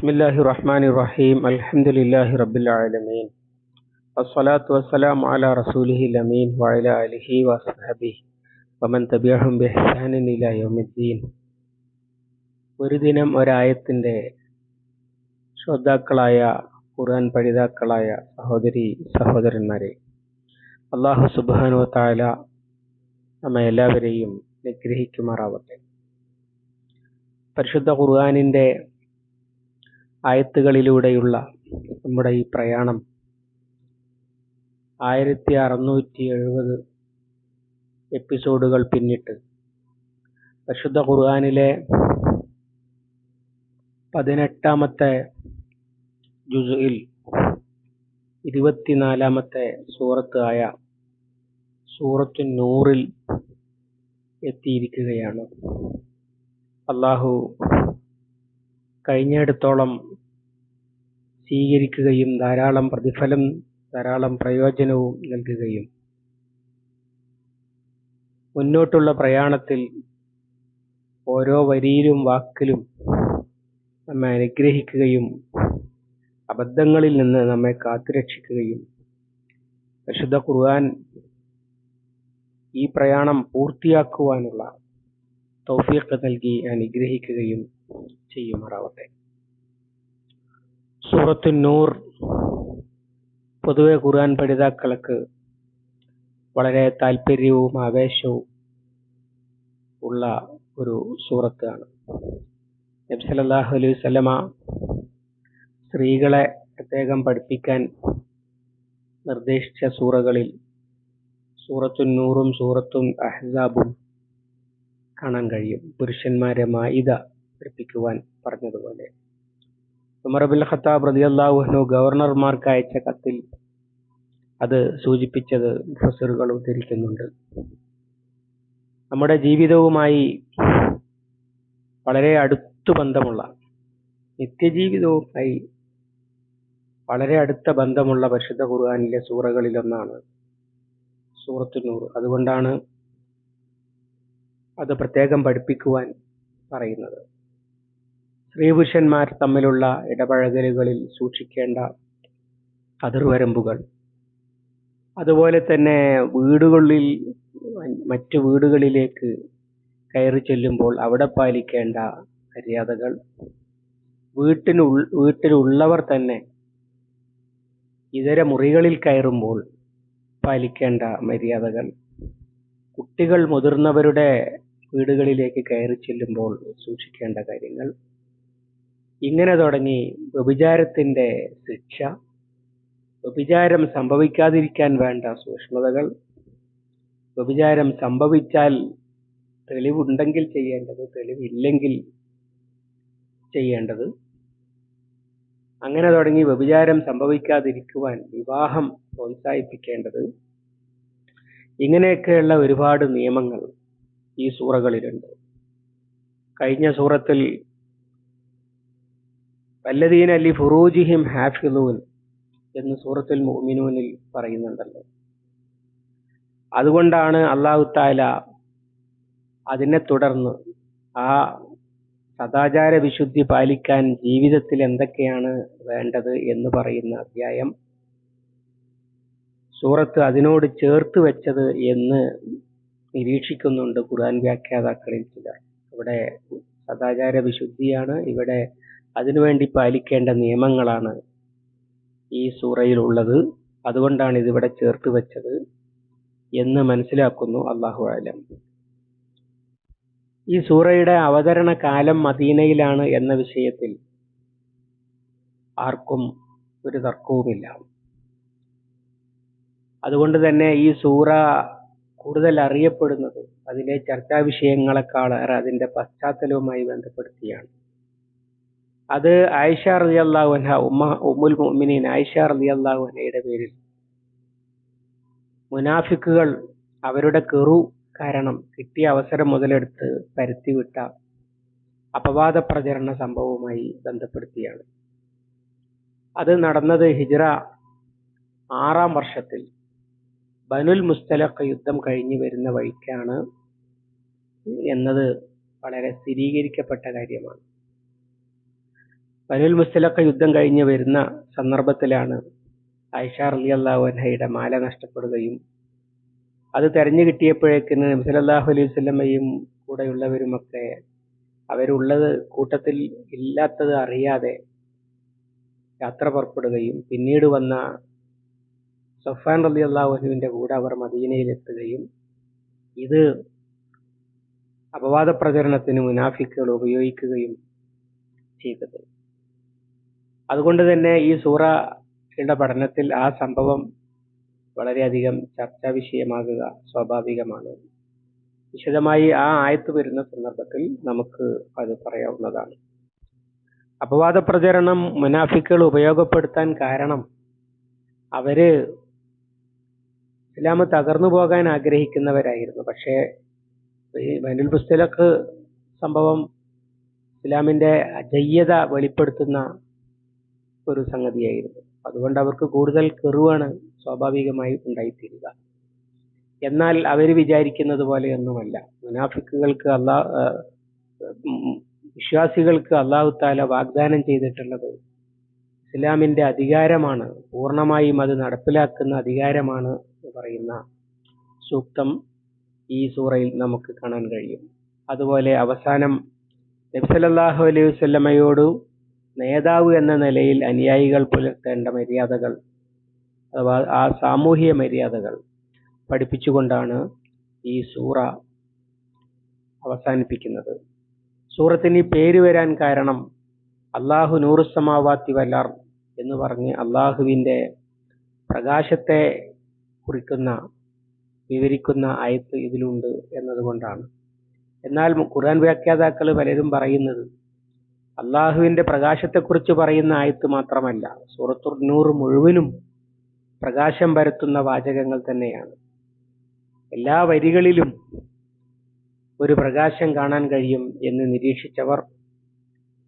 ബിസ്മില്ലാഹി റഹ്മാൻ റഹീം അൽഹംദുലില്ലാഹി റബ്ബിൽ ആലമീൻ അസ്സലാത്തു വസ്സലാം അലാ റസൂലിഹി അമീൻ വഅല ആലിഹി വസ്ഹബിഹി വമൻ തബിഅഹും ബിഹ്സാനിൻ ഇലാ യൗമിദ്ദീൻ ഒരു ദിനം ഒരായത്തിന്റെ ശ്രോതാക്കളായ ഖുർആൻ പഠിതാക്കളായ സഹോദരി സഹോദരന്മാരെ അള്ളാഹു സുബ്ഹാനു താല നമ്മെ എല്ലാവരെയും നിഗ്രഹിക്കുമാറാവട്ടെ. പരിശുദ്ധ ഖുർആാനിന്റെ ആയത്തുകളിലൂടെയുള്ള നമ്മുടെ ഈ പ്രയാണം. ആയിരത്തി അറുന്നൂറ്റി എഴുപത് എപ്പിസോഡുകൾ പിന്നിട്ട് പരിശുദ്ധ ഖുർആാനിലെ പതിനെട്ടാമത്തെ ജുസുയിൽ ഇരുപത്തിനാലാമത്തെ സൂറത്ത് ആയ സൂറത്തു നൂറിൽ എത്തിയിരിക്കുകയാണ്. അള്ളാഹു കഴിഞ്ഞിടത്തോളം സ്വീകരിക്കുകയും ധാരാളം പ്രതിഫലം ധാരാളം പ്രയോജനവും നൽകുകയും മുന്നോട്ടുള്ള പ്രയാണത്തിൽ ഓരോ വരിയിലും വാക്കിലും നമ്മെ അനുഗ്രഹിക്കുകയും അബദ്ധങ്ങളിൽ നിന്ന് നമ്മെ കാത്തുരക്ഷിക്കുകയും പരിശുദ്ധ ഖുർആൻ ഈ പ്രയാണം പൂർത്തിയാക്കുവാനുള്ള തൗഫീഖ് നൽകി അനുഗ്രഹിക്കുകയും ചെയ്യുമാറാവട്ടെ. സൂറത്തു നൂർ പൊതുവെ ഖുർആൻ പഠിതാക്കൾക്ക് വളരെ താല്പര്യവും ആവേശവും ഉള്ള ഒരു സൂറത്താണ്. നബി സല്ലല്ലാഹു അലൈഹി വസല്ലമ സ്ത്രീകളെ പ്രത്യേകം പഠിപ്പിക്കാൻ നിർദ്ദേശിച്ച സൂറകളിൽ സൂറത്തു നൂറും സൂറത്തും അഹ്സാബും കാണാൻ കഴിയും. പുരുഷന്മാരെ മായിത പഠിപ്പിക്കുവാൻ പറഞ്ഞതുപോലെ. ഉമർ ഖത്താബ് റളിയല്ലാഹു ഗവർണർമാർക്ക് അയച്ച കത്തിൽ അത് സൂചിപ്പിച്ചത് പ്രൊഫസറുകൾ ഉദ്ധരിക്കുന്നുണ്ട് നമ്മുടെ ജീവിതവുമായി വളരെ അടുത്തു ബന്ധമുള്ള നിത്യജീവിതവുമായി വളരെ അടുത്ത ബന്ധമുള്ള പരിശുദ്ധ ഖുർആാനിലെ സൂറകളിലൊന്നാണ് സൂറത്തു അതുകൊണ്ടാണ് അത് പ്രത്യേകം പഠിപ്പിക്കുവാൻ പറയുന്നത്. സ്ത്രീപുരുഷന്മാർ തമ്മിലുള്ള ഇടപഴകലുകളിൽ സൂക്ഷിക്കേണ്ട അതിർവരമ്പുകൾ. അതുപോലെ തന്നെ വീടുകളിൽ മറ്റു വീടുകളിലേക്ക് കയറി ചെല്ലുമ്പോൾ അവിടെ പാലിക്കേണ്ട മര്യാദകൾ. വീട്ടിനു വീട്ടിലുള്ളവർ തന്നെ ഇതര മുറികളിൽ കയറുമ്പോൾ പാലിക്കേണ്ട മര്യാദകൾ. കുട്ടികൾ മുതിർന്നവരുടെ വീടുകളിലേക്ക് കയറി ചെല്ലുമ്പോൾ സൂക്ഷിക്കേണ്ട കാര്യങ്ങൾ. ഇങ്ങനെ തുടങ്ങി വ്യഭിചാരത്തിന്റെ ശിക്ഷ വ്യഭിചാരം സംഭവിക്കാതിരിക്കാൻ വേണ്ട സൂക്ഷ്മതകൾ വ്യഭിചാരം സംഭവിച്ചാൽ തെളിവുണ്ടെങ്കിൽ ചെയ്യേണ്ടത് തെളിവില്ലെങ്കിൽ ചെയ്യേണ്ടത്. അങ്ങനെ തുടങ്ങി വ്യഭിചാരം സംഭവിക്കാതിരിക്കുവാൻ വിവാഹം പ്രോത്സാഹിപ്പിക്കേണ്ടത്. ഇങ്ങനെയൊക്കെയുള്ള ഒരുപാട് നിയമങ്ങൾ ഈ സൂറകളിലുണ്ട്. കഴിഞ്ഞ സൂറത്തിൽ വല്ലദീൻ അലി ഫുറൂജിഹിം ഹാഫിദൂൻ എന്ന് സൂറത്തുൽ മുഅ്മിനൂനിൽ പറയുന്നുണ്ടല്ലോ. അതുകൊണ്ടാണ് അള്ളാഹു താല അതിനെ തുടർന്ന് ആ സദാചാര വിശുദ്ധി പാലിക്കാൻ ജീവിതത്തിൽ എന്തൊക്കെയാണ് വേണ്ടത് എന്ന് പറയുന്ന അധ്യായം സൂറത്ത് അതിനോട് ചേർത്ത് വെച്ചത് എന്ന് നിരീക്ഷിക്കുന്നുണ്ട് ഖുർആൻ വ്യാഖ്യാതാക്കളിൽ ചിലർ. ഇവിടെ സദാചാര വിശുദ്ധിയാണ് ഇവിടെ അതിനുവേണ്ടി പാലിക്കേണ്ട നിയമങ്ങളാണ് ഈ സൂറയിൽ ഉള്ളത് അതുകൊണ്ടാണ് ഇതിവിടെ ചേർത്ത് വെച്ചത് എന്ന് മനസ്സിലാക്കുന്നു അള്ളാഹു ആലം ഈ സൂറയുടെ അവതരണ കാലം മദീനയിലാണ് എന്ന വിഷയത്തിൽ ആർക്കും ഒരു തർക്കവുമില്ല. അതുകൊണ്ട് തന്നെ ഈ സൂറ കൂടുതൽ അറിയപ്പെടുന്നത് അതിലെ ചർച്ചാ വിഷയങ്ങളെക്കാളേറെ അതിന്റെ പശ്ചാത്തലവുമായി ബന്ധപ്പെടുത്തിയാണ്. അത് ആയിഷ റലി അള്ളാഹുഹ ഉമ്മ ഉമ്മുൽ മുഅ്മിനീൻ ആയിഷ റലി അള്ളാഹുഹയുടെ പേരിൽ. മുനാഫിക്കുകൾ അവരുടെ കെറു കാരണം കിട്ടിയ അവസരം മുതലെടുത്ത് പരത്തിവിട്ട അപവാദ പ്രചരണ സംഭവവുമായി ബന്ധപ്പെടുത്തിയാണ്. അത് നടന്നത് ഹിജ്റ ആറാം വർഷത്തിൽ. ബനുൽ മുസ്തലഖ് യുദ്ധം കഴിഞ്ഞു വരുന്ന വഴിക്കാണ് എന്നത് വളരെ സ്ഥിരീകരിക്കപ്പെട്ട കാര്യമാണ്. ബനുൽ മുസ്തലക്ക യുദ്ധം കഴിഞ്ഞ് വരുന്ന സന്ദർഭത്തിലാണ് ആയിഷ റളിയല്ലാഹു അൻഹയുടെ മാല നഷ്ടപ്പെടുകയും അത് തെരഞ്ഞു കിട്ടിയപ്പോഴേക്കിന് നബി സല്ലല്ലാഹു അലൈഹി വസല്ലമയും കൂടെയുള്ളവരുമൊക്കെ അവരുള്ളത് കൂട്ടത്തിൽ ഇല്ലാത്തത് അറിയാതെ യാത്ര പുറപ്പെടുകയും പിന്നീട് വന്ന സഫാൻ റളിയല്ലാഹു അള്ളാഹുഹുവിന്റെ കൂടെ അവർ മദീനയിലെത്തുകയും ഇത് അപവാദ പ്രചരണത്തിന് മുനാഫിക്കുകൾ ഉപയോഗിക്കുകയും ചെയ്തത്. അതുകൊണ്ട് തന്നെ ഈ സൂറയുടെ പഠനത്തിൽ ആ സംഭവം വളരെയധികം ചർച്ചാ വിഷയമാകുക സ്വാഭാവികമാണ്. വിശദമായി ആ ആയത്ത് വരുന്ന സന്ദർഭത്തിൽ നമുക്ക് അത് പറയാവുന്നതാണ്. അപവാദ പ്രചരണം മുനാഫിക്കുകൾ ഉപയോഗപ്പെടുത്താൻ കാരണം അവർ ഇസ്ലാം തകർന്നു പോകാൻ ആഗ്രഹിക്കുന്നവരായിരുന്നു. പക്ഷേ ഈ ബനുൽ പുസ്തലക്ക് സംഭവം ഇസ്ലാമിന്റെ അജയ്യത വെളിപ്പെടുത്തുന്ന ഒരു സംഗതിയായിരുന്നു. അതുകൊണ്ട് അവർക്ക് കൂടുതൽ കെറുവാണ് സ്വാഭാവികമായി ഉണ്ടായിത്തീരുക. എന്നാൽ അവർ വിചാരിക്കുന്നത് പോലെയൊന്നുമല്ല. മുനാഫിക്കുകൾക്ക് അള്ളാ വിശ്വാസികൾക്ക് അള്ളാഹു താല വാഗ്ദാനം ചെയ്തിട്ടുള്ളത് ഇസ്ലാമിന്റെ അധികാരമാണ്. പൂർണമായും അത് നടപ്പിലാക്കുന്ന അധികാരമാണ് എന്ന് പറയുന്ന സൂക്തം ഈ സൂറയിൽ നമുക്ക് കാണാൻ കഴിയും. അതുപോലെ അവസാനം നബ്സലാഹു അലൈഹി വസല്ലമയോട് നേതാവ് എന്ന നിലയിൽ അനുയായികൾ പുലർത്തേണ്ട മര്യാദകൾ അഥവാ ആ സാമൂഹിക മര്യാദകൾ പഠിപ്പിച്ചുകൊണ്ടാണ് ഈ സൂറ അവസാനിപ്പിക്കുന്നത്. സൂറത്തിന് ഈ പേര് വരാൻ കാരണം അള്ളാഹു നൂറുസമാവാത്തി വല്ലാർ എന്ന് പറഞ്ഞ് അള്ളാഹുവിന്റെ പ്രകാശത്തെ കുറിക്കുന്ന വിവരിക്കുന്ന ആയത്ത് ഇതിലുണ്ട് എന്നതുകൊണ്ടാണ്. എന്നാൽ ഖുർആൻ വ്യാഖ്യാതാക്കൾ പലരും പറയുന്നത് അള്ളാഹുവിന്റെ പ്രകാശത്തെക്കുറിച്ച് പറയുന്ന ആയത്ത് മാത്രമല്ല സൂറത്തുർ നൂർ മുഴുവനും പ്രകാശം പരത്തുന്ന വാചകങ്ങൾ തന്നെയാണ്. എല്ലാ വരികളിലും ഒരു പ്രകാശം കാണാൻ കഴിയും എന്ന് നിരീക്ഷിച്ചവർ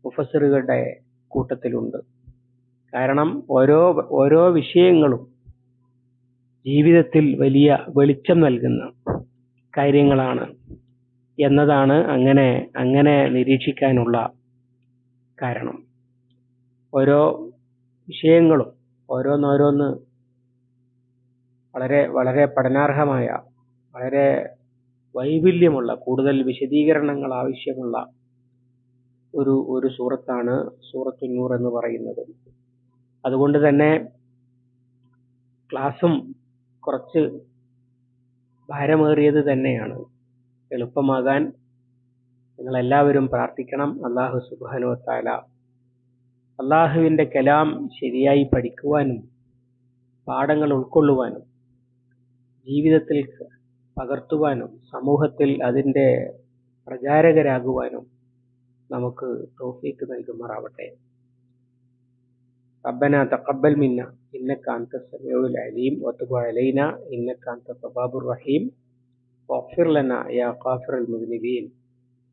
മുഫസറുകളുടെ കൂട്ടത്തിലുണ്ട്. കാരണം ഓരോ ഓരോ വിഷയങ്ങളും ജീവിതത്തിൽ വലിയ വെളിച്ചം നൽകുന്ന കാര്യങ്ങളാണ് എന്നതാണ് അങ്ങനെ അങ്ങനെ നിരീക്ഷിക്കാനുള്ള കാരണം. ഓരോ വിഷയങ്ങളും ഓരോന്നോരോന്ന് വളരെ വളരെ പഠനാർഹമായ വളരെ വൈവിധ്യമുള്ള കൂടുതൽ വിശദീകരണങ്ങൾ ആവശ്യമുള്ള ഒരു ഒരു സൂറത്താണ് സൂറത്തു നൂർ എന്ന് പറയുന്നത്. അതുകൊണ്ട് തന്നെ ക്ലാസ്സും കുറച്ച് ഭാരമേറിയത് തന്നെയാണ്. എളുപ്പമാകാൻ നിങ്ങൾ എല്ലാവരും പ്രാർത്ഥിക്കണം അള്ളാഹു സുബാനു താല അള്ളാഹുവിൻ്റെ കലാം ശരിയായി പഠിക്കുവാനും പാഠങ്ങൾ ഉൾക്കൊള്ളുവാനും ജീവിതത്തിൽ പകർത്തുവാനും സമൂഹത്തിൽ അതിൻ്റെ പ്രചാരകരാകുവാനും നമുക്ക് തോഫീക്ക് നൽകുമാറാവട്ടെ ربنا تقبل منا إنك أنت السميع العليم وتب علينا إنك أنت التواب الرحيم واغفر لنا يا غافر المذنبين